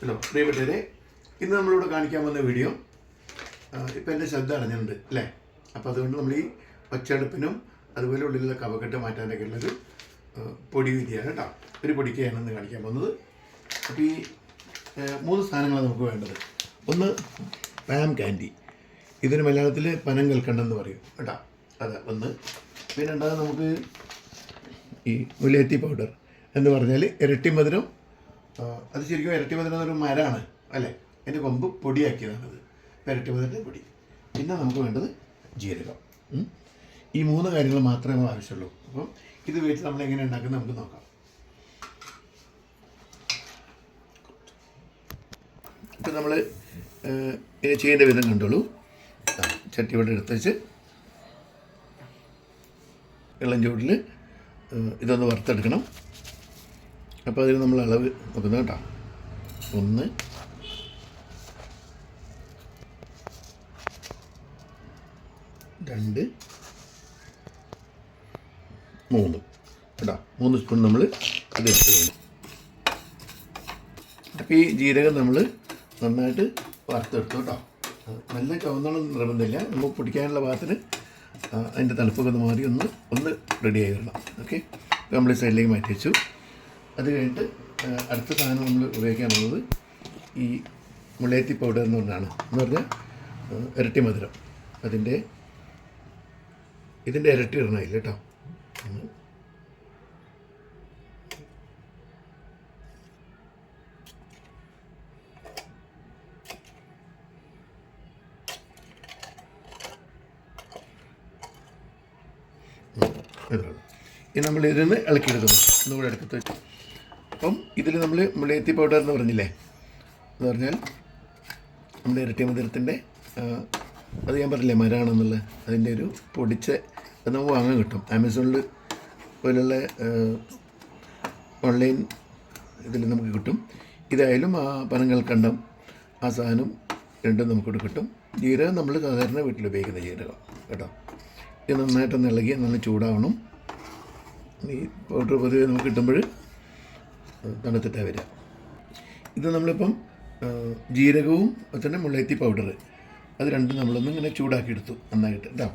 Hello പ്രിയപ്പെട്ടവരെ ഇന്ന് നമ്മളിവിടെ കാണിക്കാൻ വന്ന വീഡിയോ ഇപ്പം എന്റെ ശബ്ദം അറിഞ്ഞിട്ടുണ്ട് അല്ലേ? അപ്പോൾ അതുകൊണ്ട് നമ്മൾ ഈ ഒച്ചടുപ്പിനും അതുപോലെ ഉള്ളിലുള്ള കവക്കെട്ട് മാറ്റാനൊക്കെ ഉള്ളൊരു പൊടി വിദ്യയാണ് കേട്ടോ. ഒരു പൊടിക്കയാണ് ഇന്ന് കാണിക്കാൻ വന്നത് അപ്പോൾ ഈ മൂന്ന് സാധനങ്ങളാണ് നമുക്ക് വേണ്ടത്. ഒന്ന് പാം കാൻഡി. ഇതിന് മലയാളത്തിൽ പനം കൽക്കണ്ടെന്ന് പറയും കേട്ടോ. അതെ ഒന്ന്. പിന്നെ രണ്ടാമത് നമുക്ക് ഈ മുലേത്തി പൗഡർ എന്ന് പറഞ്ഞാൽ ഇരട്ടി മധുരം അത് ശരിക്കും ഇരട്ടി ഒരു മരമാണ് അല്ലേ? അതിന്റെ കൊമ്പ് പൊടിയാക്കിയതാണത് ഇരട്ടി മധുരത്തിന്റെ പൊടി. പിന്നെ നമുക്ക് വേണ്ടത് ജീരകം. ഈ മൂന്ന് കാര്യങ്ങൾ മാത്രമേ നമ്മൾ ആവശ്യമുള്ളൂ. അപ്പം ഇത് വെച്ച് നമ്മൾ എങ്ങനെ ഉണ്ടാക്കുന്നത് നമുക്ക് നോക്കാം. ഇപ്പം നമ്മൾ ചെയ്യേണ്ട വിധം കണ്ടോളൂ. ചട്ടി ഇവിടെ എടുത്ത് വെച്ച് ചൂടിൽ ഇതൊന്ന് വറുത്തെടുക്കണം. അപ്പോൾ അതിന് നമ്മൾ അളവ് നോക്കുന്നത് കേട്ടോ. ഒന്ന്. രണ്ട്. മൂന്ന്. കേട്ടോ. മൂന്ന് സ്പൂൺ നമ്മൾ വേണം അപ്പോൾ ഈ ജീരകം നമ്മൾ നന്നായിട്ട് വറുത്തെടുത്തു കേട്ടോ. നല്ല ചുവന്നോളം നിർബന്ധമില്ല. നമ്മൾ പൊടിക്കാനുള്ള ഭാഗത്തിന് അതിന്റെ തണുപ്പൊക്കെ ഒന്ന് മാറി ഒന്ന് ഒന്ന് റെഡി ആയി വരണം. ഓക്കെ നമ്മൾ സൈഡിലേക്ക് മാറ്റി വെച്ചു. അത് കഴിഞ്ഞിട്ട് അടുത്ത സാധനം നമ്മൾ ഉപയോഗിക്കാൻ പോകുന്നത് ഈ മുളയത്തി പൗഡർ എന്ന് പറഞ്ഞാണ്. എന്ന് പറഞ്ഞാൽ ഇരട്ടി മധുരം. അതിന്റെ ഇതിന്റെ ഇരട്ടി ഇടണമില്ല കേട്ടോ. ഇനി നമ്മൾ ഇതിൽ ഇളക്കിയെടുക്കുന്നു ഒന്നുകൂടെ എടുക്കത്ത് വെച്ചു. അപ്പം ഇതിൽ നമ്മൾ മുളയത്തി പൗഡർ എന്ന് പറഞ്ഞില്ലേ? എന്ന് പറഞ്ഞാൽ നമ്മുടെ ഇരട്ടി മധുരത്തിന്റെ അത് ഞാൻ പറഞ്ഞില്ലേ മരാണെന്നുള്ളത് അതിന്റെ ഒരു പൊടിച്ച അത് നമുക്ക് വാങ്ങാൻ കിട്ടും. ആമസോണിൽ പോലുള്ള ഓൺലൈൻ ഇതിൽ നമുക്ക് കിട്ടും. ഇതായാലും ആ പനങ്ങൾ കണ്ടം ആ സാധനം രണ്ടും നമുക്കിവിടെ കിട്ടും. ജീരകം നമ്മൾ സാധാരണ വീട്ടിൽ ഉപയോഗിക്കുന്ന ജീരകം കേട്ടോ. ഇത് നന്നായിട്ടൊന്ന് ഇളകി നല്ല ചൂടാവണം. ഈ പൗഡർ പൊതുവെ നമുക്ക് കിട്ടുമ്പോൾ തണുത്തിട്ടാണ് വരിക. ഇത് നമ്മളിപ്പം ജീരകവും തന്നെ മുളയത്തി പൗഡർ അത് രണ്ടും നമ്മളൊന്ന് ഇങ്ങനെ ചൂടാക്കി എടുത്തു നന്നായിട്ട്. കേട്ടോ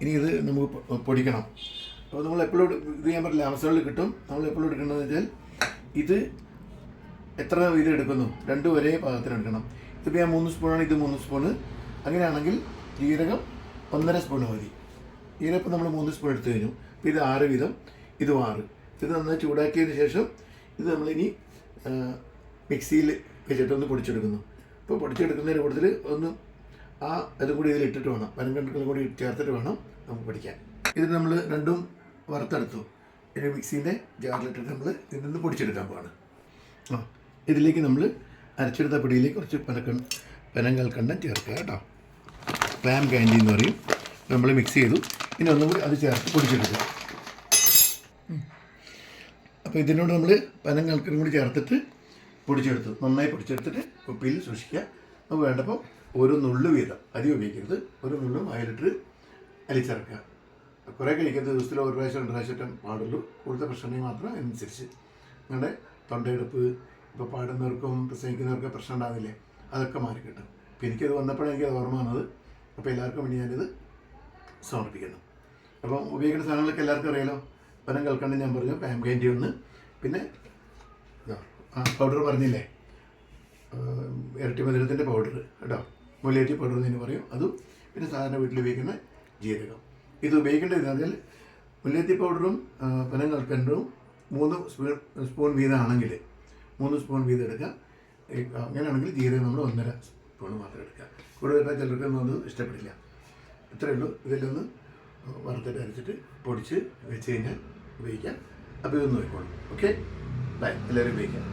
ഇനി ഇത് നമുക്ക് പൊടിക്കണം. അപ്പോൾ നമ്മൾ എപ്പോഴും ഇത് ഞാൻ പറഞ്ഞില്ല ആമസോണിൽ കിട്ടും. നമ്മൾ എപ്പോഴും എടുക്കേണ്ടതെന്ന് വെച്ചാൽ ഇത് എത്ര ഇത് എടുക്കുന്നു? രണ്ടും ഒരേ പാകത്തിന് എടുക്കണം. ഇതിപ്പോൾ ഞാൻ മൂന്ന് സ്പൂണാണ് ഇത് മൂന്ന് സ്പൂണ് അങ്ങനെയാണെങ്കിൽ ജീരകം ഒന്നര സ്പൂൺ മതി. ജീരകം നമ്മൾ മൂന്ന് സ്പൂൺ എടുത്തു കഴിഞ്ഞു. അപ്പോൾ ഇത് ആറ് വീതം ഇതും ആറ്. ഇത് നന്നായി ചൂടാക്കിയതിന് ശേഷം ഇത് നമ്മളിനി മിക്സിയിൽ വെച്ചിട്ടൊന്ന് പൊടിച്ചെടുക്കുന്നു. അപ്പോൾ പൊടിച്ചെടുക്കുന്നതിന് കൂടുതൽ ഒന്ന് ആ അതും കൂടി ഇതിലിട്ടിട്ട് വേണം. പനങ്കണ്ടുകളും കൂടി ചേർത്തിട്ട് വേണം നമുക്ക് പഠിക്കാൻ ഇത് നമ്മൾ രണ്ടും വറുത്തെടുത്തു. ഇനി മിക്സീന്റെ ജാറിലിട്ടിട്ട് നമ്മൾ ഇതിൽ നിന്ന് പൊടിച്ചെടുക്കാൻ പോവാണ്. ആ ഇതിലേക്ക് നമ്മൾ അരച്ചെടുത്ത പിടിയിലേക്ക് കുറച്ച് പനക്കൺ പനങ്കൽക്കണ്ടം ചേർക്കുക കേട്ടോ. ക്ലാം ക്യാൻഡി എന്ന് പറയും. നമ്മൾ മിക്സ് ചെയ്തു. ഇനി ഒന്നും കൂടി അത് ചേർത്ത് പൊടിച്ചെടുക്കുക. അപ്പോൾ ഇതിനോട് നമ്മൾ പനം കൽക്കരും കൂടി ചേർത്തിട്ട് പൊടിച്ചെടുത്ത്. നന്നായി പൊടിച്ചെടുത്തിട്ട് കുപ്പിയിൽ സൂക്ഷിക്കുക. നമുക്ക് വേണ്ടപ്പോൾ ഒരു നുള്ളു വീതം. അധികം ഉപയോഗിക്കരുത്. ഒരു നുള്ളും അയലിട്ട് അലിച്ചിറക്കുക. കുറേ കഴിക്കുന്നത് ദിവസത്തിൽ ഒരു പ്രാവശ്യം രണ്ട് പ്രാവശ്യം പാടുള്ളൂ. കൂടുതൽ പ്രശ്നമേ മാത്രം അനുസരിച്ച് നിങ്ങളുടെ തൊണ്ടയെടുപ്പ് ഇപ്പോൾ പാടുന്നവർക്കും പ്രസംഗിക്കുന്നവർക്കും പ്രശ്നം ഉണ്ടാവില്ലേ? അതൊക്കെ മാറി കിട്ടും. അപ്പോൾ എനിക്കത് വന്നപ്പോഴാണ് എനിക്കത് ഓർമ്മ വന്നത്. അപ്പോൾ എല്ലാവർക്കും വേണ്ടി ഞാനിത് സമർപ്പിക്കുന്നു. അപ്പം ഉപയോഗിക്കുന്ന സാധനങ്ങളൊക്കെ എല്ലാവർക്കും അറിയാലോ? പനം കൽക്കണ്ടം ഞാൻ പറഞ്ഞു പാം കാൻഡി ഒന്ന് പിന്നെ ആ പൗഡർ പറഞ്ഞില്ലേ? ഇരട്ടി മധുരത്തിന്റെ പൗഡർ കേട്ടോ? മുലേറ്റി പൗഡർ എന്ന് പറയും. അതും പിന്നെ സാധാരണ വീട്ടിൽ ഉപയോഗിക്കുന്ന ജീരകം. ഇത് ഉപയോഗിക്കേണ്ടത് അതിൽ പറഞ്ഞാൽ പൗഡറും പനം കൽക്കണ്ടവും മൂന്ന് സ്പൂൺ സ്പൂൺ വീതമാണെങ്കിൽ മൂന്ന് സ്പൂൺ വീതം എടുക്കുക. അങ്ങനെയാണെങ്കിൽ ജീരകം നമ്മൾ ഒന്നര സ്പൂൺ മാത്രം എടുക്കുക. കൂടുതൽ ചിലർക്കൊന്നും അത് ഇഷ്ടപ്പെടില്ല. ഇത്രയേ ഉള്ളൂ. ഇതിലൊന്ന് വറുത്തിട്ട് അരച്ചിട്ട് പൊടിച്ച് വെച്ച് കഴിഞ്ഞാൽ ഉപയോഗിക്കാം. അപ്പോൾ ഇതൊന്ന് നോക്കിക്കോളൂ. ഓക്കെ ബൈ എല്ലാവരും ഉപയോഗിക്കാം.